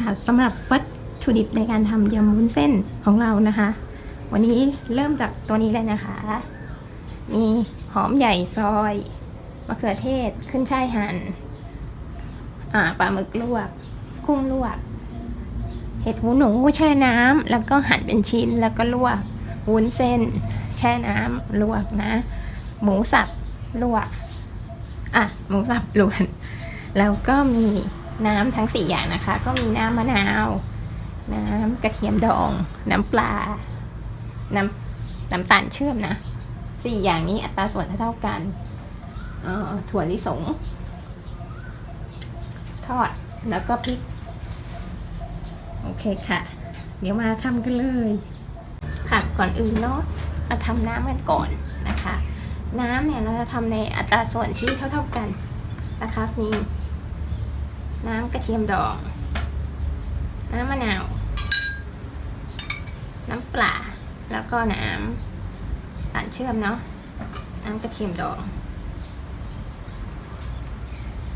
ค่ะสำหรับวัตถุดิบในการทำยำวุ้นเส้นของเรานะคะ วันนี้เริ่มจากตัวนี้เลยนะคะ มีหอมใหญ่ซอยมะเขือเทศขึ้นช่ายหั่นอ่าปลาหมึกลวก กุ้งลวก เห็ดหูหนูแช่น้ำแล้วก็หั่นเป็นชิ้นแล้วก็ลวกวุ้นเส้น แช่น้ำลวกนะ หมูสับลวก อะ หมูสับลวน แล้วก็มี น้ำทั้งสี่อย่างนะคะ ก็มีน้ำมะนาว น้ำกระเทียมดอง น้ำปลา น้ำน้ำตาลเชื่อมนะสี่อย่างนี้อัตราส่วนเท่ากันออถั่วลิสง ทอดแล้วก็พริก โอเคค่ะ เดี๋ยวมาทำกันเลย ค่ะก่อนอื่นเนาะมาทำน้ำกันก่อนนะคะ น้ำเนี่ยเราจะทำในอัตราส่วนที่เท่าๆกันนะคะมี น้ำกระเทียมดอง น้ำมะนาว น้ำปลา แล้วก็น้ำสารเชื่อมเนาะ น้ำกระเทียมดอง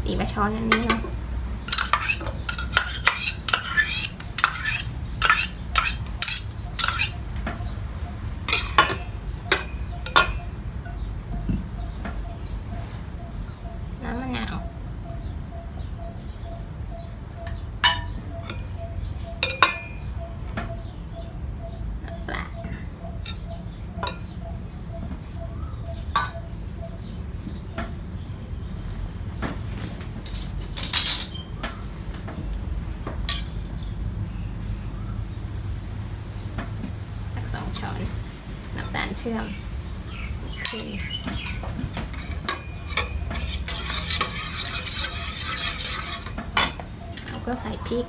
ตีมาช้อนอันนี้เนาะ น้ำมะนาวน้ำปลาสักสองช้อน น้ำตาลเชื่อมนี่คือเราก็ใส่พริก